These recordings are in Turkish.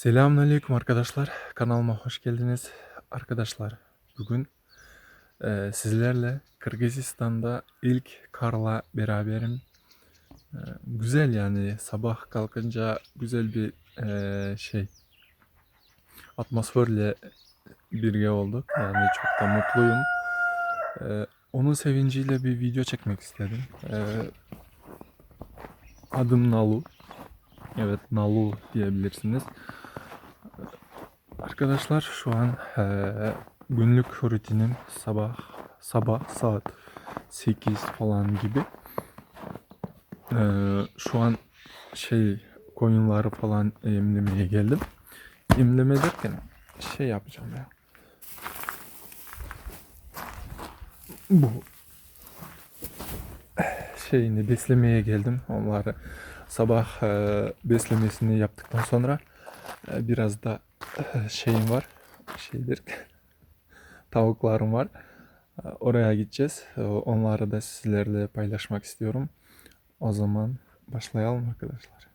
Selamünaleyküm arkadaşlar. Kanalıma hoş geldiniz. Arkadaşlar bugün e, sizlerle Kırgızistan'da ilk karla beraberim. E, güzel yani sabah kalkınca güzel bir e, şey atmosferle birge olduk. Yani çok da mutluyum. E, onun sevinciyle bir video çekmek istedim. E, adım Nalu. Evet Nalu diyebilirsiniz. Arkadaşlar şu an eee, günlük rutinim sabah sabah saat 8 falan gibi. Eee, şu an şey koyunları falan emlemeye geldim. Emleme derken şey yapacağım ya. Bu şeyini beslemeye geldim. Onları sabah eee, beslemesini yaptıktan sonra eee, biraz da şeyim var. Şeydir. Tavuklarım var. Oraya gideceğiz. Eee, Onları da sizlerle paylaşmak istiyorum. O zaman başlayalım arkadaşlar.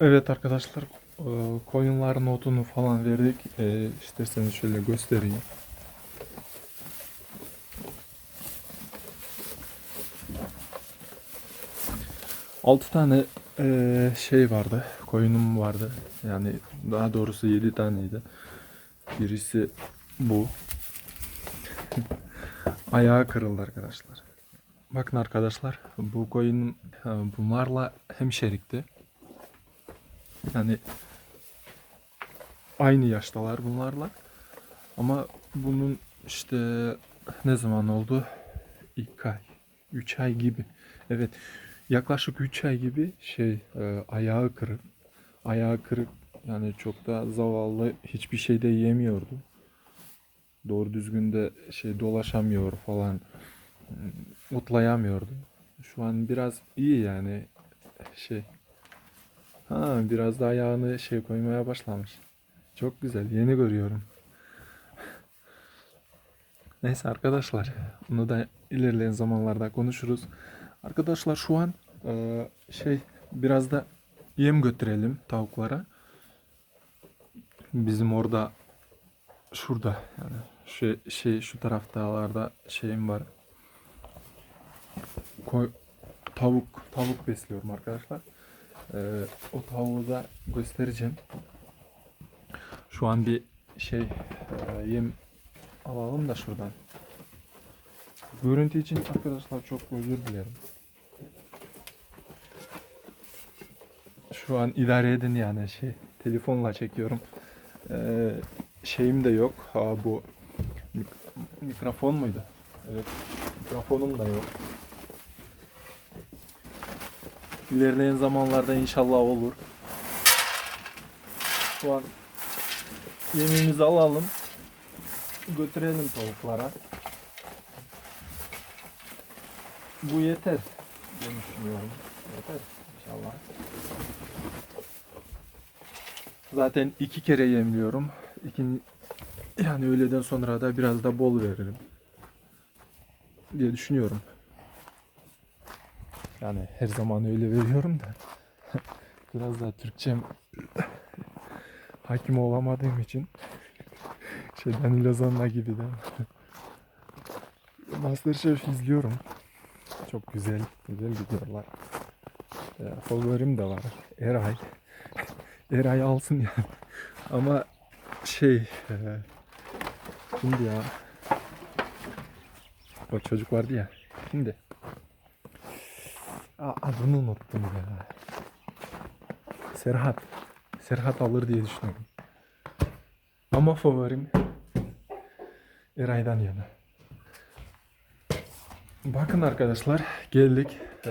Evet arkadaşlar eee, koyunların otunu falan verdik. Eee, İsterseniz şöyle göstereyim. Altı tane eee, şey vardı. Koyunum vardı. Yani daha doğrusu yedi taneydi. Birisi bu. Ayağı kırıldı arkadaşlar. Bakın arkadaşlar bu koyun e, bunlarla hemşerikti. Yani aynı yaştalar bunlarla. Ama bunun işte ne zaman oldu? İlk ay, 3 ay gibi. Evet, yaklaşık 3 ay gibi şey e, ayağı kırık. Ayağı kırık yani çok da zavallı hiçbir şey de yemiyordu. Doğru düzgün de şey dolaşamıyor falan. Otlayamıyordu. Şu an biraz iyi yani şey. Ha biraz da ayağını şey koymaya başlamış. Çok güzel. Yeni görüyorum. Neyse arkadaşlar. Bunu da ilerleyen zamanlarda konuşuruz. Arkadaşlar şu an şey biraz da yem götürelim tavuklara. Bizim orada şurada yani şey, şey şu taraftalarda şeyim var. Koy, tavuk tavuk besliyorum arkadaşlar. Ee, o tavuğu da göstereceğim. Şu an bir şey e, yem alalım da şuradan. Görüntü için arkadaşlar çok özür dilerim. Şu an idare edin yani şey telefonla çekiyorum. Ee, şeyim de yok. Ha bu mik- mikrofon muydu? Evet. Mikrofonum da yok. İlerleyen zamanlarda inşallah olur. Şu an yemimizi alalım. Götürelim tavuklara. Bu yeter. diye düşünüyorum. Yeter inşallah. Zaten iki kere yemliyorum. İkin, yani öğleden sonra da biraz da bol veririm. Diye düşünüyorum. Yani her zaman öyle veriyorum da. biraz daha Türkçem hakim olamadığım için şey Danilo Zonna gibi de Masterchef izliyorum. Çok güzel, güzel gidiyorlar. Favorim de var. Eray. Eray alsın yani. Ama şey e, şimdi ya. O çocuk vardı ya şimdi. Aa, adını unuttum ya. Serhat. Serhat alır diye düşünüyorum. Ama favorim Eray'dan yana. Bakın arkadaşlar geldik. Ee,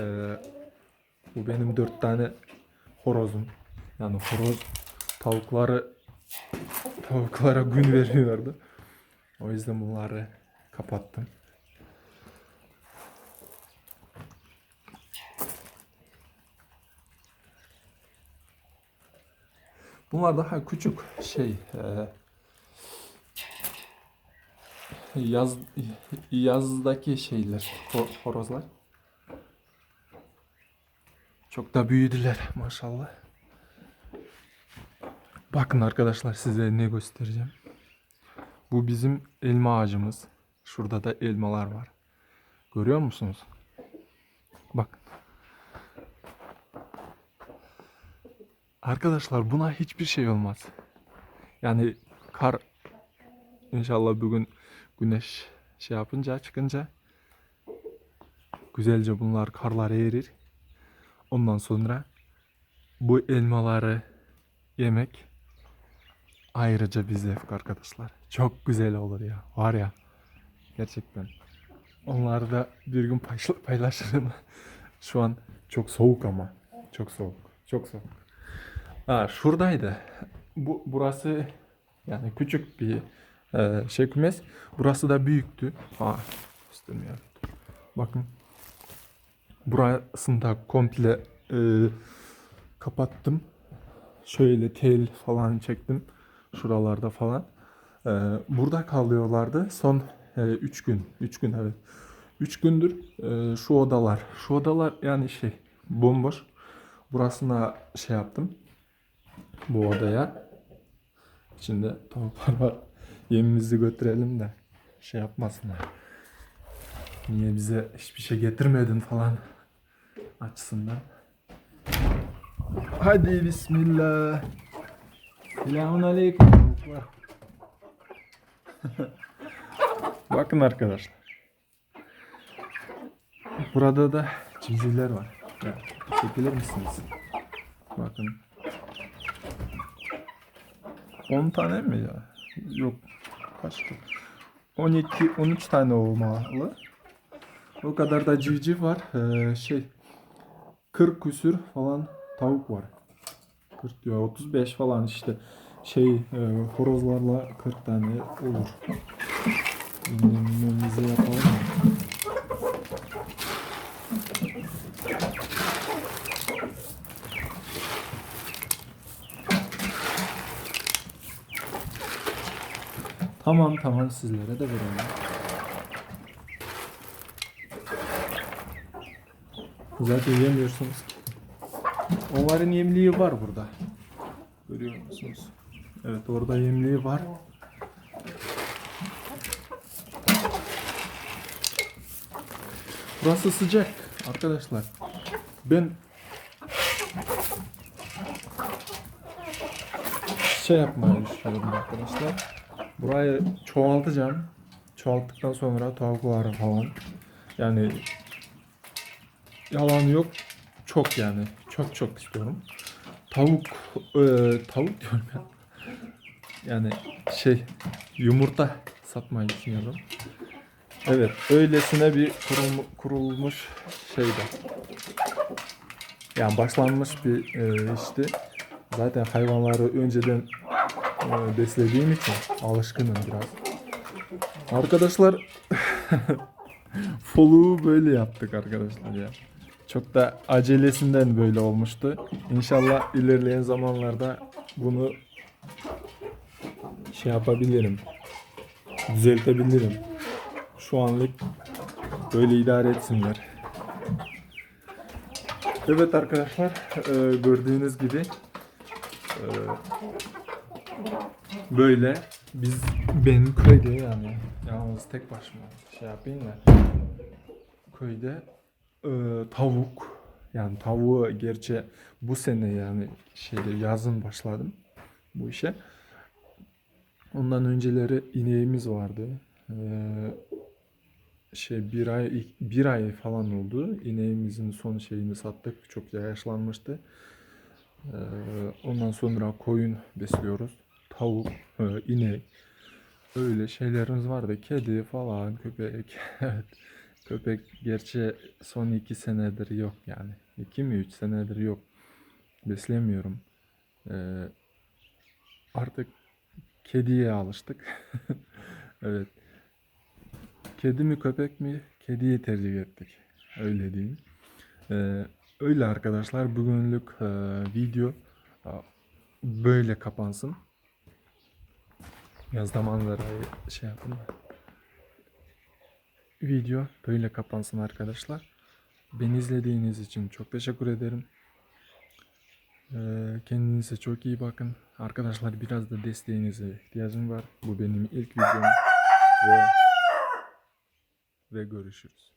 bu benim dört tane horozum yani horoz tavukları tavuklara gün veriyordu. O yüzden bunları kapattım. Bunlar daha küçük şey e, yaz yazdaki şeyler ho- horozlar. Çok da büyüdüler maşallah. Bakın arkadaşlar size ne göstereceğim. Bu bizim elma ağacımız. Şurada da elmalar var. Görüyor musunuz? Bak. Arkadaşlar buna hiçbir şey olmaz. Yani kar inşallah bugün güneş şey yapınca çıkınca güzelce bunlar karlar erir. Ondan sonra bu elmaları yemek ayrıca bir zevk arkadaşlar. Çok güzel olur ya. Var ya. Gerçekten. Onları da bir gün paylaş- paylaşırım. Şu an çok soğuk ama. Çok soğuk. Çok soğuk. Ha, şuradaydı. Bu burası yani küçük bir e, şey kümes. Burası da büyüktü. Ha, istemiyorum. Bakın. Burasını komple e, kapattım. Şöyle tel falan çektim. Şuralarda falan. E, burada kalıyorlardı. Son 3 gün. 3 gün evet. 3 gündür e, şu odalar. Şu odalar yani şey bomboş. Burasına şey yaptım. Bu odaya. İçinde tavuklar var. Yemimizi götürelim de şey yapmasınlar. Niye bize hiçbir şey getirmedin falan açısından. Hadi bismillah. Selamun aleyküm. Bakın arkadaşlar. Burada da civcivler var. Ya, çekilir misiniz? Bakın. 10 tane mi ya? Yok. Kaç? 12 13 tane olmalı. O kadar da civciv var. Ee, şey 40 küsür falan tavuk var. 40 diyor 35 falan işte şey e, horozlarla 40 tane olur. Yememizi yapalım. Tamam tamam sizlere de verelim. Zaten yemiyorsunuz ki. Onların yemliği var burada. Görüyor musunuz? Evet orada yemliği var. Burası sıcak arkadaşlar. Ben şey yapmayı düşünüyorum arkadaşlar. Burayı çoğaltacağım. Çoğalttıktan sonra tavukları falan. Yani yalan yok. Çok yani. Çok çok istiyorum. Tavuk e, tavuk diyorum ya. Yani şey yumurta satmayı düşünüyorum. Evet, öylesine bir kurul, kurulmuş şeydi. Yani başlanmış bir e, işti. Zaten hayvanları önceden e, beslediğim için alışkınım biraz. Arkadaşlar foluğu böyle yaptık arkadaşlar ya. Çok da acelesinden böyle olmuştu. İnşallah ilerleyen zamanlarda bunu şey yapabilirim. Düzeltebilirim. Şu anlık böyle idare etsinler. Evet arkadaşlar e, gördüğünüz gibi e, böyle biz benim köyde yani yalnız tek başıma şey yapayım da köyde e, tavuk yani tavuğu gerçi bu sene yani şeyde yazın başladım bu işe. Ondan önceleri ineğimiz vardı. Ee, şey bir ay bir ay falan oldu. İneğimizin son şeyini sattık. Çok yaşlanmıştı. Ee, ondan sonra koyun besliyoruz. Tavuk, e, inek. Öyle şeylerimiz vardı. Kedi falan, köpek. evet. Köpek gerçi son iki senedir yok yani. İki mi üç senedir yok. Beslemiyorum. Ee, artık kediye alıştık. evet. Kedi mi köpek mi? Kediyi tercih ettik. Öyle diyeyim. Ee, öyle arkadaşlar bugünlük e, video e, böyle kapansın. Yazda manzarayı şey yapın. Video böyle kapansın arkadaşlar. Beni izlediğiniz için çok teşekkür ederim. Ee, kendinize çok iyi bakın. Arkadaşlar biraz da desteğinize ihtiyacım var. Bu benim ilk videom ve ve görüşürüz.